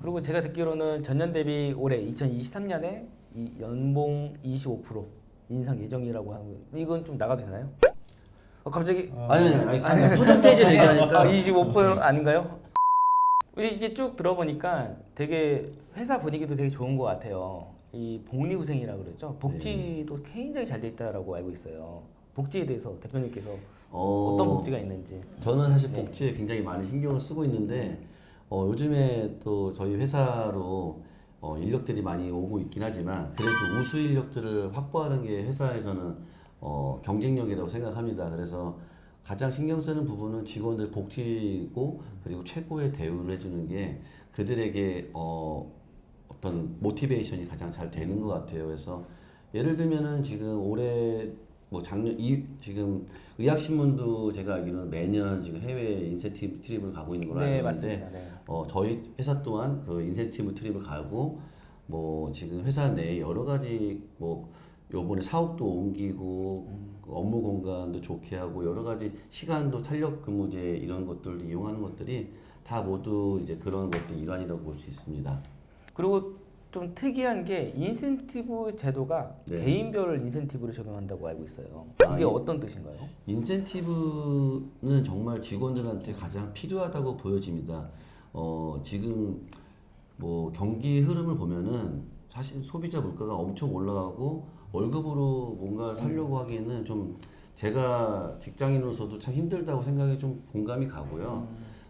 그리고 제가 듣기로는 전년 대비 올해 2023년에 이 연봉 25% 인상 예정이라고 하는 거 이건 좀 나가도 되나요? 어, 갑자기 아니 아니 아니, 아니 퍼센테이지 얘기하니까 아, 25% 아닌가요? 이게 쭉 들어보니까 되게 회사 분위기도 되게 좋은 것 같아요. 이 복리후생이라 그러죠. 복지도 굉장히 잘 돼 있다라고 알고 있어요. 복지에 대해서 대표님께서 어, 어떤 복지가 있는지. 저는 사실 네. 복지에 굉장히 많은 신경을 쓰고 있는데 어, 요즘에 또 저희 회사로 어, 인력들이 많이 오고 있긴 하지만 그래도 우수 인력들을 확보하는 게 회사에서는 어, 경쟁력이라고 생각합니다. 그래서 가장 신경 쓰는 부분은 직원들 복지고 그리고 최고의 대우를 해주는 게 그들에게 어, 어떤 모티베이션이 가장 잘 되는 것 같아요. 그래서 예를 들면은 지금 올해 뭐 작년 이 지금 의학 신문도 제가 알기로는 매년 지금 해외 인센티브 트립을 가고 있는 걸로 네 알고 있는데 맞습니다. 네. 어, 저희 회사 또한 그 인센티브 트립을 가고 뭐 지금 회사 내에 여러 가지 뭐 요번에 사옥도 옮기고 그 업무 공간도 좋게 하고 여러 가지 시간도 탄력 근무제 이런 것들도 이용하는 것들이 다 모두 이제 그런 것도 일환이라고 볼 수 있습니다. 그리고 좀 특이한 게 인센티브 제도가 네. 개인별 인센티브를 적용한다고 알고 있어요. 아, 이게 예. 어떤 뜻인가요? 인센티브는 정말 직원들한테 가장 필요하다고 보여집니다. 어, 지금 뭐 경기 흐름을 보면은 사실 소비자 물가가 엄청 올라가고 월급으로 뭔가 살려고 하기에는 좀 제가 직장인으로서도 참 힘들다고 생각이 좀 공감이 가고요.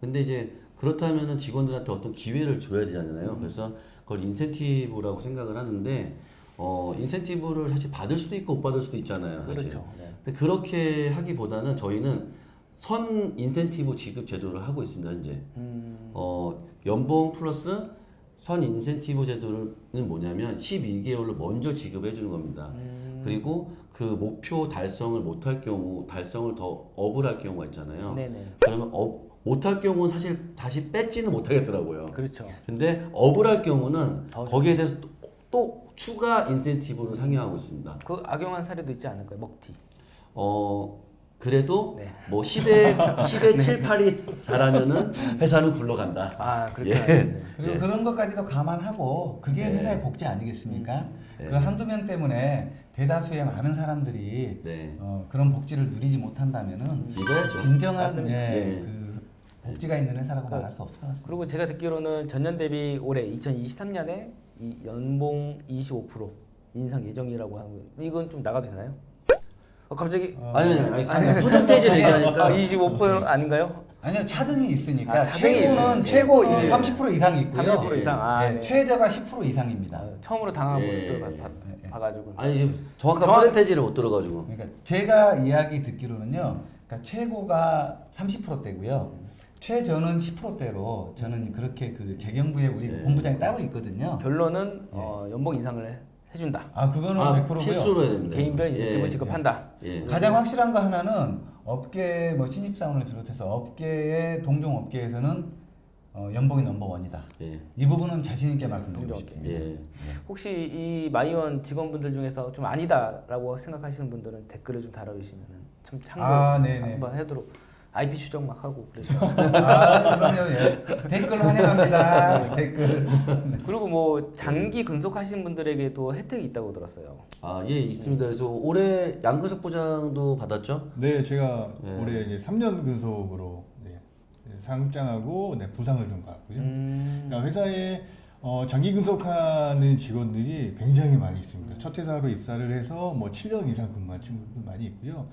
근데 이제 그렇다면은 직원들한테 어떤 기회를 줘야 되잖아요. 그래서 그걸 인센티브라고 생각을 하는데 어, 인센티브를 사실 받을 수도 있고 못 받을 수도 있잖아요. 사실. 그렇죠. 네. 근데 그렇게 하기보다는 저희는 선 인센티브 지급 제도를 하고 있습니다 현재. 음, 어 연봉 플러스 선 인센티브 제도는 뭐냐면 12개월로 먼저 지급해 주는 겁니다. 음. 그리고 그 목표 달성을 못할 경우 달성을 더 업을 할 경우가 있잖아요. 네네. 그러면 업 못할 경우는 사실 다시 뺏지는 못하겠더라고요. 그렇죠. 근데 업을 할 경우는 더 거기에 대해서 또, 또 추가 인센티브를 상향하고 있습니다. 그 악용한 사례도 있지 않을까요? 먹튀. 어 그래도 네. 뭐 10에 10에 7, 8이 잘하면은 회사는 굴러간다. 아 그렇게 예. 그리고 예. 그런 것까지도 감안하고 그게 네. 회사의 복지 아니겠습니까? 네. 그 한두 명 때문에 대다수의 많은 사람들이 네. 어, 그런 복지를 누리지 못한다면은. 진정한. 예, 네. 그 복지가 있는 회사라고 그- 말할 수 없을 것 같습니다. 그리고 제가 듣기로는 전년 대비 올해 2023년에 이 연봉 25% 인상 예정이라고 하고 이건 좀 나가도 되나요? 어, 갑자기 아니 아니 아니, 아니 퍼센테이지 아, 얘기하니까 25% 아닌가요? 아니요 차등이 있으니까 아, 차등이 최고는. 최고는 예. 30% 이상 있고요. 30% 이상. 아, 예, 네. 최저가 10% 이상입니다. 아, 처음으로 당한 예. 모습들 봐, 봐, 예, 예. 봐가지고 아니 지금 정확한 정확- 퍼센테이지를 못 들어가지고 그러니까 제가 이야기 듣기로는요. 그러니까 최고가 30%대고요. 최저는 10%대로 저는 그렇게 그 재경부에 우리 네. 본부장이 따로 있거든요. 결론은 어, 연봉 인상을 해, 해준다. 아 그거는 아 100%고요. 필수로 해야 됩니다. 개인별 인센티브 예. 지급한다. 예. 가장 확실한 거 하나는 업계 뭐 신입사원을 비롯해서 업계의 동종 업계에서는 어, 연봉이 넘버 원이다. 예. 이 부분은 자신 있게 말씀드리고 동종 싶습니다. 예. 혹시 이 마이원 직원분들 중에서 좀 아니다라고 생각하시는 분들은 댓글을 좀 달아주시면 참 참고 아, 네네. 한번 하도록 IP 추적 막 하고 그래서 아 그럼요. 예. 댓글 환영합니다. 댓글. 그리고 뭐 장기 근속하신 분들에게도 혜택이 있다고 들었어요. 아, 예, 있습니다. 그래서 올해 양근석 부장도 받았죠? 네, 제가 네. 올해 이제 3년 근속으로 네, 상장하고 네, 부상을 좀 받고요. 음, 그러니까 회사에 어, 장기 근속하는 직원들이 굉장히 많이 있습니다. 첫 회사로 입사를 해서 뭐 7년 이상 근무한 친구들도 많이 있고요.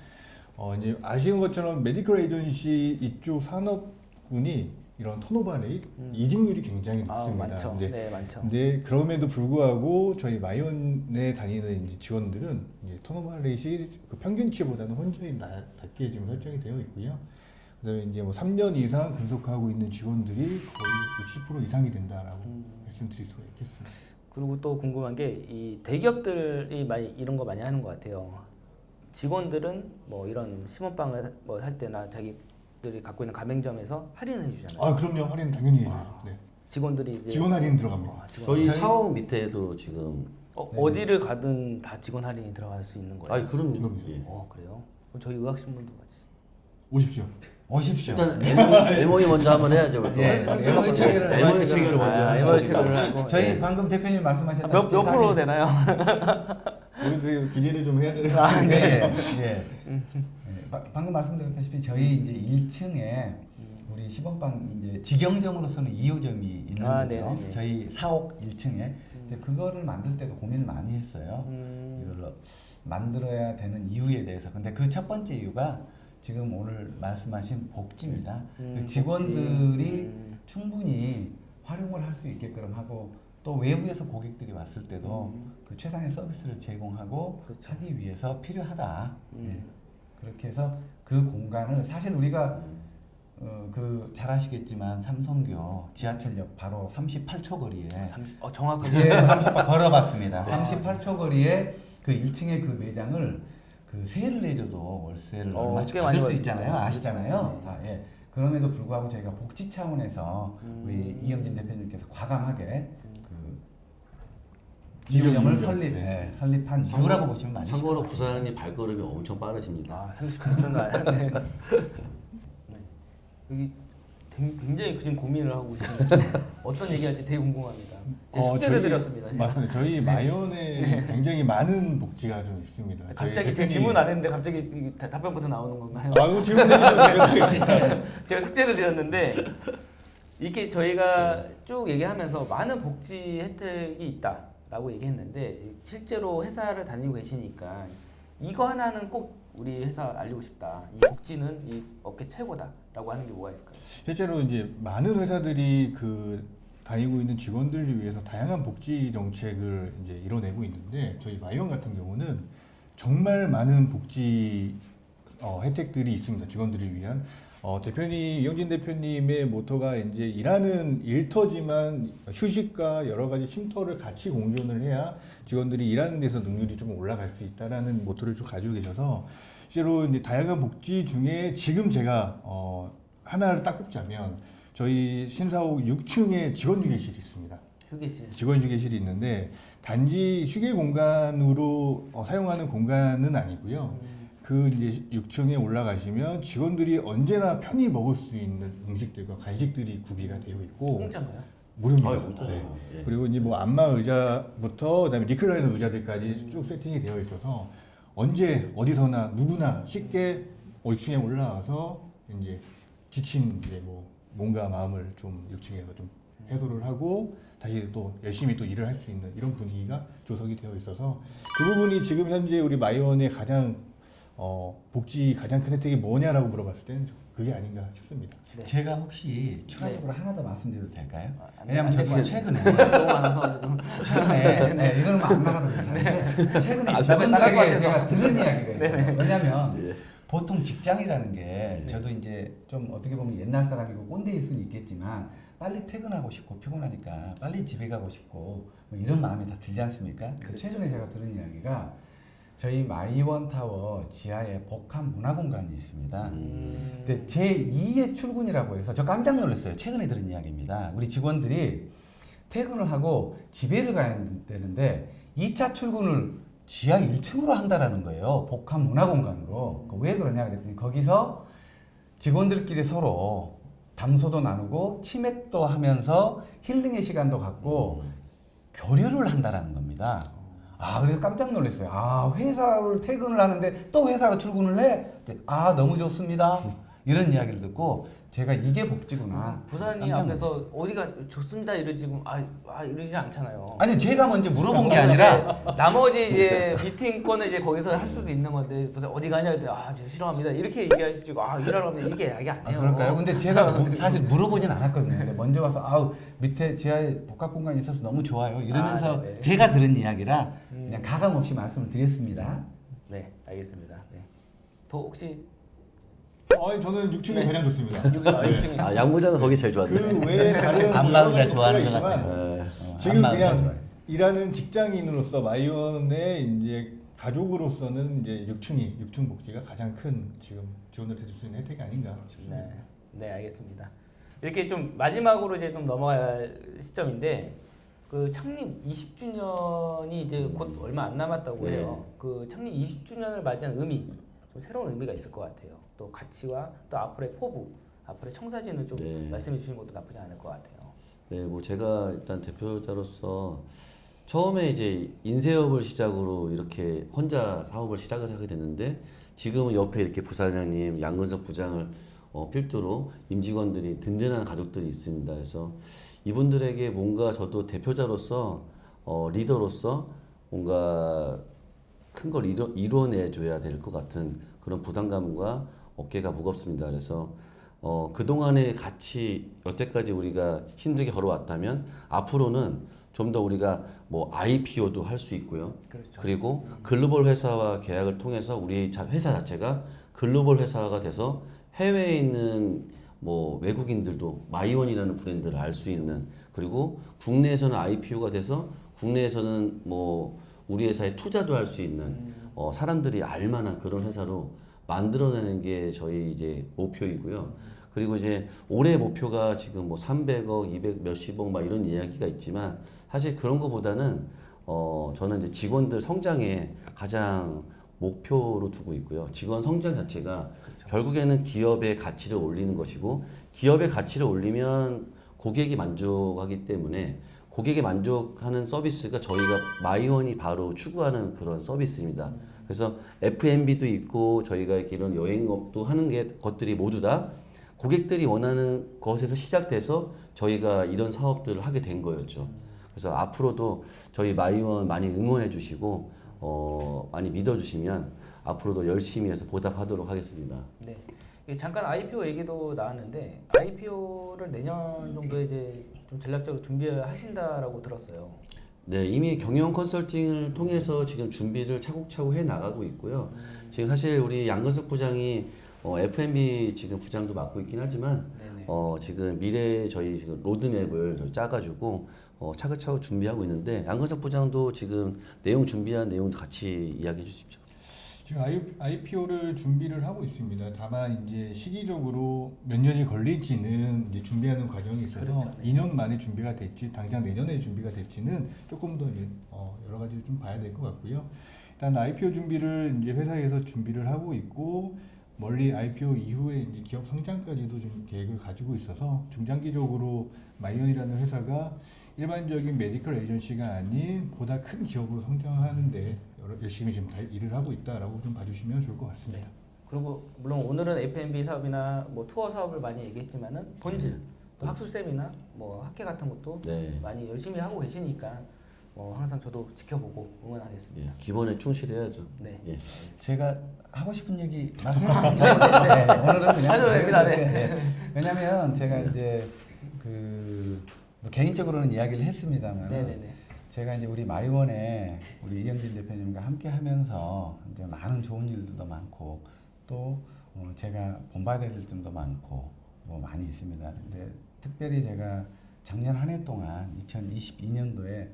어, 이제 아시는 것처럼 메디컬 에이전시 이쪽 산업군이 이런 턴오버 레이트, 이직률이 굉장히 아 높습니다. 많죠. 이제 네 많죠. 근데 그럼에도 불구하고 저희 마이온에 다니는 이제 직원들은 이제 턴오버 레이시 그 평균치보다는 혼전히 낮- 낮게 지금 설정이 되어 있고요. 그다음에 이제 뭐 3년 이상 근속하고 있는 직원들이 거의 60% 이상이 된다라고 음. 말씀드릴 수가 있겠습니다. 그리고 또 궁금한 게 이 대기업들이 많이 이런 거 많이 하는 것 같아요. 직원들은 뭐 이런 심원방을 뭐 할 때나 자기들이 갖고 있는 가맹점에서 할인을 해주잖아요. 아 그럼요 할인 당연히 해줘요. 아, 네. 직원들이 이제 직원 할인 들어갑니다. 아, 직원. 저희 저희- 사옥 밑에도 지금 어, 네. 어디를 가든 다 직원 할인이 들어갈 수 있는 거예요. 아니 그럼요. 그럼요. 예. 어 그래요? 그럼 저희 의학신문도 같이. 오십시오. 오십시오. 일단 MOE 먼저 한번 해야죠. 예, MOE 체결을 MOE 체결을 먼저 아, 하고 MOE. 체결을 하고. 저희 네. 방금 대표님 말씀하셨던 몇, 몇 프로 되나요? 우리도 기대를 좀 해야 되는 아, 네. 네. 예. 예. 바- 방금 말씀드렸다시피 저희 이제 1층에 우리 시범방 이제 직영점으로서는 2호점이 있는 아, 거죠. 네네네. 저희 사옥 1층에 이제 그거를 만들 때도 고민을 많이 했어요. 음. 이걸로 만들어야 되는 이유에 대해서. 근데 그 첫 번째 이유가 지금 오늘 말씀하신 복지입니다. 음, 그 직원들이 복지. 음. 충분히 활용을 할 수 있게끔 하고 또 외부에서 고객들이 왔을 때도 음. 그 최상의 서비스를 제공하고 그렇죠. 하기 위해서 필요하다. 음. 예. 그렇게 해서 그 공간을 사실 우리가 어, 그잘 아시겠지만 삼성교 지하철역 바로 38초 거리에 30, 어, 정확하게. 예, 30번 걸어봤습니다. 38초 거리에 그 1층의 그 매장을 그 세를 내줘도 월세를 어, 얼마씩 꽤 받을 수 있잖아요. 아시잖아요. 네. 다 예. 그럼에도 불구하고 저희가 복지 차원에서 음. 우리 이영진 대표님께서 과감하게 그 이용점. 설립, 네. 예, 설립한 이유라고 보시면 맞으실 참고로 것 부산이 발걸음이 엄청 빠르십니다. 아, 30분도 안 했네. 네. 여기 굉- 굉장히 지금 고민을 하고 있습니다. 어떤 얘기할지 되게 궁금합니다. 이제 어, 숙제를 저희- 드렸습니다. 제가. 맞습니다. 저희 마이온에 굉장히 많은 복지가 좀 있습니다. 갑자기 대표님- 질문 안 했는데 갑자기 이 다- 답변부터 나오는 건가요? 아, 그럼 질문 드리겠습니다. 제가 숙제를 드렸는데 이렇게 저희가 쭉 얘기하면서 많은 복지 혜택이 있다 라고 얘기했는데 실제로 회사를 다니고 계시니까 이거 하나는 꼭 우리 회사 알리고 싶다. 이 복지는 이 업계 최고다라고 하는 게 뭐가 있을까요? 실제로 이제 많은 회사들이 그 다니고 있는 직원들을 위해서 다양한 복지 정책을 이제 이뤄내고 있는데 저희 마이온 같은 경우는 정말 많은 복지 어, 혜택들이 있습니다. 직원들을 위한 어, 대표님 이영진 대표님의 모토가 이제 일하는 일터지만 휴식과 여러 가지 쉼터를 같이 공존을 해야 직원들이 일하는 데서 능률이 좀 올라갈 수 있다라는 모토를 좀 가지고 계셔서 실제로 이제 다양한 복지 중에 지금 제가 어, 하나를 딱 꼽자면 저희 신사옥 6층에 직원 휴게실이 있습니다. 휴게실. 직원 휴게실이 있는데 단지 휴게 공간으로 어, 사용하는 공간은 아니고요. 그 이제 6층에 올라가시면 직원들이 언제나 편히 먹을 수 있는 음식들과 간식들이 구비가 되어 있고 공짜인가요? 무료입니다. 공짜죠. 네. 예. 그리고 이제 뭐 안마 의자부터 그다음에 리클라이너 의자들까지 쭉 세팅이 되어 있어서 언제 어디서나 누구나 쉽게 5층에 올라와서 이제 지친 이제 뭐 몸과 마음을 좀 6층에서 좀 해소를 하고 다시 또 열심히 또 일을 할 수 있는 이런 분위기가 조성이 되어 있어서 그 부분이 지금 현재 우리 마이원의 가장 어, 복지 가장 큰 혜택이 뭐냐라고 물어봤을 때는 그게 아닌가 싶습니다. 네. 제가 혹시 추가적으로 하나 더 말씀드려도 될까요? 아, 안 돼, 안 저도 돼. 최근에 너무 많아서 지금. 최근에 네, 이거는 뭐안 나가도 괜찮은데 최근에 안 나갈 것 직원들에게 같아서. 제가 들은 이야기가 있어요. 왜냐하면 예. 보통 직장이라는 게 네. 저도 이제 좀 어떻게 보면 옛날 사람이고 꼰대일 수는 있겠지만 빨리 퇴근하고 싶고 피곤하니까 빨리 집에 가고 싶고 뭐 이런 마음이 다 들지 않습니까? 그 그렇죠. 최근에 제가 들은 이야기가 저희 마이원 타워 지하에 복합 문화 공간이 있습니다. 음. 근데 제 2의 출근이라고 해서 저 깜짝 놀랐어요. 최근에 들은 이야기입니다. 우리 직원들이 퇴근을 하고 집에를 가야 되는데 2차 출근을 지하 1층으로 한다라는 거예요. 복합 문화 공간으로. 그왜 그러냐 그랬더니 거기서 직원들끼리 서로 담소도 나누고 치맥도 하면서 힐링의 시간도 갖고 교류를 한다라는 겁니다. 아, 그래서 깜짝 놀랐어요. 아, 회사를 퇴근을 하는데 또 회사로 출근을 해? 아, 너무 좋습니다. 이런 이야기를 듣고 제가 이게 복지구나. 부산이 깜짝 앞에서 어디가 좋습니다 이러지 지금 아, 아 이러지 않잖아요. 아니 제가 먼저 물어본 게 아니라 나머지 이제 미팅권을 이제 거기서 할 수도 있는 건데 무슨 어디 가냐 했더니 아 싫어합니다 이렇게 얘기하시고 아 일하러 가면 이렇게 이야기 안 아, 해요. 그럴까요? 근데 제가 무- 사실 물어보진 않았거든요. 근데 먼저 와서 아우 밑에 지하에 복합 공간이 있어서 너무 좋아요. 이러면서 아, 네네. 제가 들은 이야기라 음. 그냥 가감 없이 말씀을 드렸습니다. 네 알겠습니다. 네. 더 혹시 어, 저는 6층이 네. 가장 좋습니다. 아, 네. 6층에 아, 양부장은 거기 제일 좋았네. 그 외에 다른 안마의자 여러 좋아하는 것 같아요. 어, 지금 그냥 좋아요. 일하는 직장인으로서 마이온의 이제 가족으로서는 이제 6층이 6층 복지가 가장 큰 지금 지원을 해줄 수 있는 혜택이 아닌가 싶습니다. 네, 네 알겠습니다. 이렇게 좀 마지막으로 이제 좀 넘어갈 시점인데 그 창립 20주년이 이제 곧 얼마 안 남았다고 네. 해요. 그 창립 20주년을 맞이한 의미 좀 새로운 의미가 있을 것 같아요. 또 가치와 또 앞으로의 포부, 앞으로의 청사진을 좀 네. 말씀해 주시는 것도 나쁘지 않을 것 같아요. 네, 뭐 제가 일단 대표자로서 처음에 이제 인쇄업을 시작으로 이렇게 혼자 사업을 시작을 하게 됐는데 지금은 옆에 이렇게 부사장님, 양근석 부장을 어, 필두로 임직원들이 든든한 가족들이 있습니다. 그래서 이분들에게 뭔가 저도 대표자로서 어, 리더로서 뭔가 큰 걸 이루, 이루어내줘야 될 것 같은 그런 부담감과 어깨가 무겁습니다. 그래서 어, 그동안의 같이 여태까지 우리가 힘들게 걸어왔다면 앞으로는 좀 더 우리가 뭐 IPO도 할 수 있고요. 그렇죠. 그리고 글로벌 회사와 계약을 통해서 우리 자- 회사 자체가 글로벌 회사가 돼서 해외에 있는 뭐 외국인들도 마이원이라는 브랜드를 알 수 있는 그리고 국내에서는 IPO가 돼서 국내에서는 뭐 우리 회사에 투자도 할 수 있는 어, 사람들이 알만한 그런 회사로 만들어내는 게 저희 이제 목표이고요. 그리고 이제 올해 목표가 지금 뭐 300억, 200 몇십억 막 이런 이야기가 있지만 사실 그런 거보다는 어 저는 이제 직원들 성장에 가장 목표로 두고 있고요. 직원 성장 자체가 결국에는 기업의 가치를 올리는 것이고 기업의 가치를 올리면 고객이 만족하기 때문에 고객이 만족하는 서비스가 저희가 마이원이 바로 추구하는 그런 서비스입니다. 그래서 F&B도 있고 저희가 이런 여행업도 하는 게 것들이 모두 다 고객들이 원하는 것에서 시작돼서 저희가 이런 사업들을 하게 된 거였죠. 그래서 앞으로도 저희 마이원 많이 응원해 주시고 어, 많이 믿어 주시면 앞으로도 열심히 해서 보답하도록 하겠습니다. 네. 예, 잠깐 IPO 얘기도 나왔는데 IPO를 내년 정도에 이제 좀 전략적으로 준비하신다라고 들었어요. 네, 이미 경영 컨설팅을 통해서 지금 준비를 차곡차곡 해 나가고 있고요. 지금 사실 우리 양근석 부장이 어, F&B 지금 부장도 맡고 있긴 하지만 네네. 어, 지금 미래 저희 지금 로드맵을 저희 짜가지고 어, 차근차근 준비하고 있는데 양근석 부장도 지금 내용 준비한 내용 같이 이야기해 주십시오. 지금 IPO를 준비를 하고 있습니다. 다만 이제 시기적으로 몇 년이 걸릴지는 이제 준비하는 과정이 있어서 그렇죠. 네. 2년 만에 준비가 될지 당장 내년에 준비가 될지는 조금 더 어, 여러 가지 좀 봐야 될 것 같고요. 일단 IPO 준비를 이제 회사에서 준비를 하고 있고 멀리 IPO 이후에 이제 기업 성장까지도 좀 계획을 가지고 있어서 중장기적으로 마이언이라는 회사가 일반적인 메디컬 에이전시가 아닌 보다 큰 기업으로 성장하는데 열심히 지금 다 일을 하고 있다라고 좀 봐주시면 좋을 것 같습니다. 그리고 물론 오늘은 F&B 사업이나 뭐 투어 사업을 많이 얘기했지만은 본질, 또 학술쌤이나 뭐 학회 같은 것도 네. 많이 열심히 하고 계시니까 뭐 항상 저도 지켜보고 응원하겠습니다. 예, 기본에 충실해야죠. 네. 예. 제가 하고 싶은 얘기 막 해요. 네, 오늘은 그냥. 네. 네. 왜냐면 제가 이제 그뭐 개인적으로는 이야기를 했습니다만 네 네 네. 제가 이제 우리 마이원에 우리 이영진 대표님과 함께 하면서 이제 많은 좋은 일들도 많고 또 어, 제가 본받아야 될 점도 많고 뭐 많이 있습니다. 근데 특별히 제가 작년 한 해 동안 2022년도에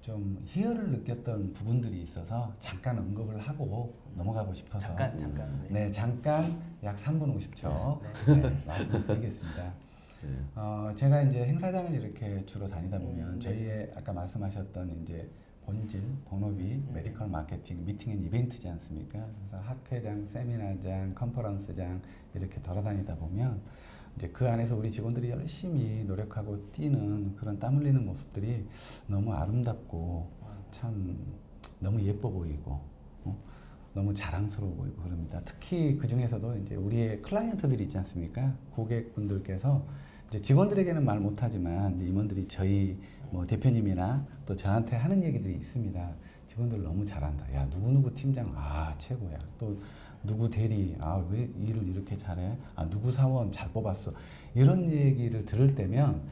좀 희열을 느꼈던 부분들이 있어서 잠깐 언급을 하고 넘어가고 싶어서 잠깐 잠깐. 네. 네, 잠깐 약 3분 50초 네, 말씀드리겠습니다. 예. 어, 제가 이제 행사장을 이렇게 주로 다니다 보면 음, 네. 저희의 아까 말씀하셨던 이제 본질, 본업이 메디컬 마케팅, 미팅 앤 이벤트지 않습니까? 그래서 학회장, 세미나장, 컨퍼런스장 이렇게 돌아다니다 보면 이제 그 안에서 우리 직원들이 열심히 노력하고 뛰는 그런 땀 흘리는 모습들이 너무 아름답고 참 너무 예뻐 보이고 어? 너무 자랑스러워 보이고 그럽니다. 특히 그 중에서도 이제 우리의 클라이언트들이 있지 않습니까? 고객분들께서 이제 직원들에게는 말 못하지만 임원들이 저희 뭐 대표님이나 또 저한테 하는 얘기들이 있습니다. 직원들 너무 잘한다. 야 누구 누구 팀장 아 최고야. 또 누구 대리 아 왜 일을 이렇게 잘해? 아 누구 사원 잘 뽑았어. 이런 얘기를 들을 때면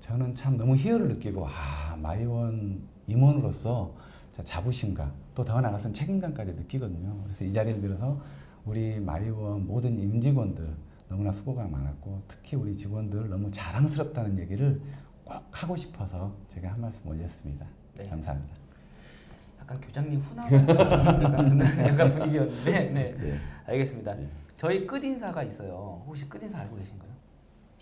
저는 참 너무 희열을 느끼고 아 마이원 임원으로서 자, 자부심감 또더 나아가서는 책임감까지 느끼거든요. 그래서 이 자리를 빌어서 우리 마이원 모든 임직원들 너무나 수고가 많았고 특히 우리 직원들 너무 자랑스럽다는 얘기를 꼭 하고 싶어서 제가 한 말씀 올렸습니다. 네. 감사합니다. 약간 교장님 훈화 같은 약간 분위기였는데 네. 네. 알겠습니다. 네. 저희 끝 인사가 있어요. 혹시 끝 인사 알고 계신가요?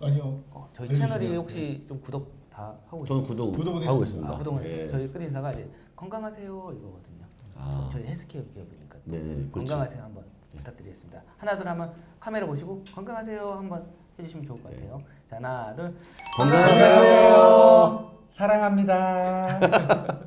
아니요. 어, 저희 채널이 혹시 좀 구독 다 하고 저는 계신가요? 구독 구독은 하고. 있습니다. 아, 구독을 예. 저희 끝 인사가 이제 건강하세요 이거거든요. 아, 저희 헬스케어 기업이니까 네, 네, 그렇죠. 건강하세요 한번 부탁드리겠습니다. 하나 둘 하면 카메라 보시고 건강하세요 한번 해주시면 좋을 것 같아요. 자 하나 둘 건강하세요. 사랑합니다.